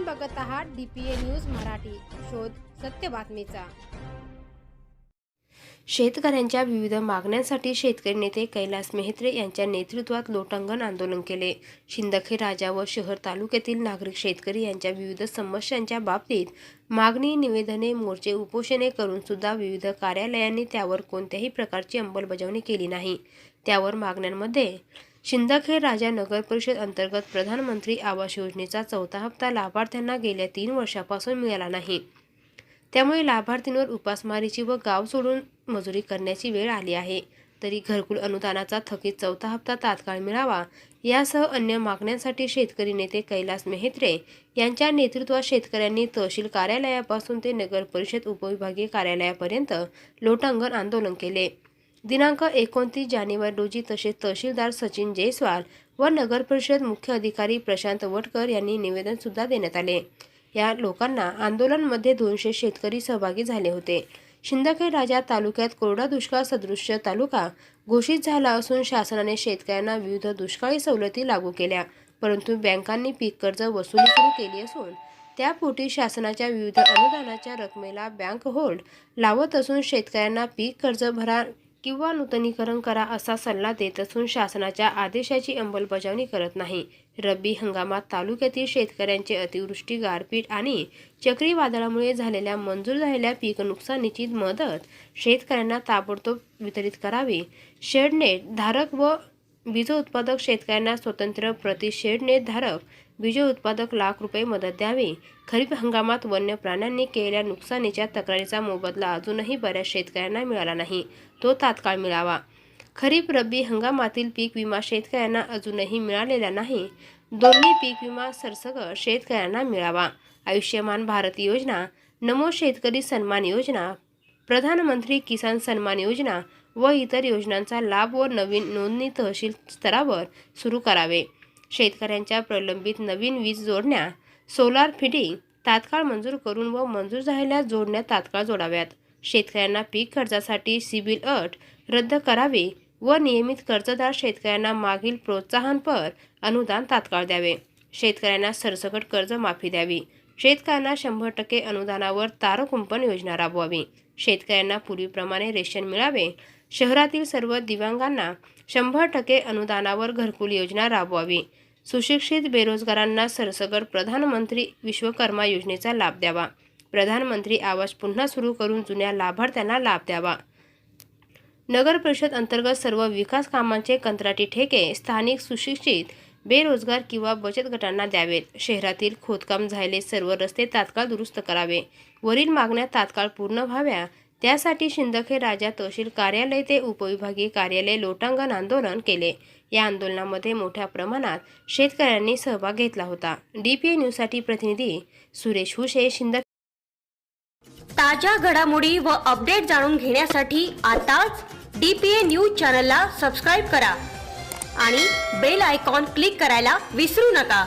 आपण बघत आहात डीपीए न्यूज मराठी. शोध सत्य बातमीचा. शेतकऱ्यांच्या विविध मागण्यांसाठी शेतकरी नेते कैलास मेहत्रे यांच्या नेतृत्वात लोटांगण आंदोलन केले. शिंदखे राजा व शहर तालुक्यातील नागरिक शेतकरी यांच्या विविध समस्यांच्या बाबतीत मागणी निवेदने मोर्चे उपोषणे करून सुद्धा विविध कार्यालयांनी त्यावर कोणत्याही प्रकारची अंमलबजावणी केली नाही. त्यावर मागण्यांमध्ये शिंदखेड राजा नगर परिषद अंतर्गत प्रधानमंत्री आवास योजनेचा चौथा हप्ता लाभार्थ्यांना गेल्या तीन वर्षापासून मिळाला नाही. त्यामुळे लाभार्थींवर उपासमारीची व गाव सोडून मजुरी करण्याची वेळ आली आहे. तरी घरकुल अनुदानाचा थकीत चौथा हप्ता तात्काळ मिळावा यासह अन्य मागण्यांसाठी शेतकरी नेते कैलास मेहत्रे यांच्या नेतृत्वात शेतकऱ्यांनी तहसील कार्यालयापासून ते नगर परिषद उपविभागीय कार्यालयापर्यंत लोटांगण आंदोलन केले. दिनांक एकोणतीस जानेवारी रोजी तसेच तहसीलदार सचिन जयस्वाल व नगर परिषद मुख्य अधिकारी प्रशांत वटकर यांनी निवेदन सुद्धा देण्यात आले. या लोकांना आंदोलनमध्ये दोनशे शेतकरी सहभागी झाले होते. शिंदखे राजा तालुक्यात कोरडा दुष्काळ सदृश्य तालुका घोषित झाला असून शासनाने शेतकऱ्यांना विविध दुष्काळी सवलती लागू केल्या. परंतु बँकांनी पीक कर्ज वसुली सुरू केली असून त्यापोटी शासनाच्या विविध अनुदानाच्या रकमेला बँक होल्ड लावत असून शेतकऱ्यांना पीक कर्ज भरा किंवा नूतनीकरण करा असा सल्ला देत असून शासनाच्या आदेशाची अंमलबजावणी करत नाही. रब्बी हंगामात तालुक्यातील शेतकऱ्यांचे अतिवृष्टी गारपीट आणि चक्रीवादळामुळे झालेल्या मंजूर झालेल्या पीक नुकसानीची मदत शेतकऱ्यांना ताबडतोब वितरित करावी. शेडनेट धारक व बीज उत्पादक शेतकऱ्यांना स्वतंत्र प्रति शेडनेट बीज उत्पादक लाख रुपये मदत द्यावी. खरीप हंगामात वन्य प्राण्यांनी केलेल्या नुकसानीच्या तक्रारीचा मोबदला अजूनही बऱ्याच शेतकऱ्यांना मिळाला नाही. तो तात्काळ मिळावा. खरीप रब्बी हंगामातील पीक विमा शेतकऱ्यांना अजूनही मिळालेला नाही. दोन्ही पीक विमा सरसकट शेतकऱ्यांना मिळावा. आयुष्यमान भारत योजना नमो शेतकरी सन्मान योजना प्रधानमंत्री किसान सन्मान योजना व इतर योजनांचा लाभ व नवीन नोंदणी तहसील स्तरावर सुरू करावे. शेतकऱ्यांच्या प्रलंबित नवीन वीज जोडण्या सोलार फिटिंग तात्काळ मंजूर करून व मंजूर झालेल्या जोडण्या तात्काळ जोडाव्यात. शेतकऱ्यांना पीक कर्जासाठी सिबिल अट रद्द करावी व नियमित कर्जदार शेतकऱ्यांना मागील प्रोत्साहनपर अनुदान तात्काळ द्यावे. शेतकऱ्यांना सरसकट कर्ज माफी द्यावी. शेतकऱ्यांना शंभर टक्के अनुदानावर तारकुंपण योजना राबवावी. शेतकऱ्यांना पूर्वीप्रमाणे रेशन मिळावे. शहरातील सर्व दिव्यांगांना शंभर टक्के अनुदानावर घरकुल योजना राबवावी. सुशिक्षित बेरोजगारांना सरसकट प्रधानमंत्री विश्वकर्मा योजनेचा लाभ द्यावा. प्रधानमंत्री आवास पुन्हा सुरू करून जुन्या लाभार्थ्यांना लाभ द्यावा. नगर परिषद अंतर्गत सर्व विकास कामांचे कंत्राटी ठेके स्थानिक सुशिक्षित बेरोजगार किंवा बचत गटांना द्यावेत. शहरातील खोदकाम झालेले सर्व रस्ते तात्काळ दुरुस्त करावे. वरील मागण्या तात्काळ पूर्ण व्हाव्या त्यासाठी शिंदखे राजा तहसील कार्यालय ते उपविभागीय कार्यालय लोटांगण आंदोलन केले. या आंदोलनामध्ये मोठ्या प्रमाणात शेतकऱ्यांनी सहभाग घेतला होता. डीपीए न्यूजसाठी प्रतिनिधी सुरेश हुशे शिंदखे ताज्या घडामोडी व अपडेट जाणून घेण्यासाठी आताच डीपीए न्यूज चॅनलला सबस्क्राईब करा आणि बेल आयकॉन क्लिक करायला विसरू नका.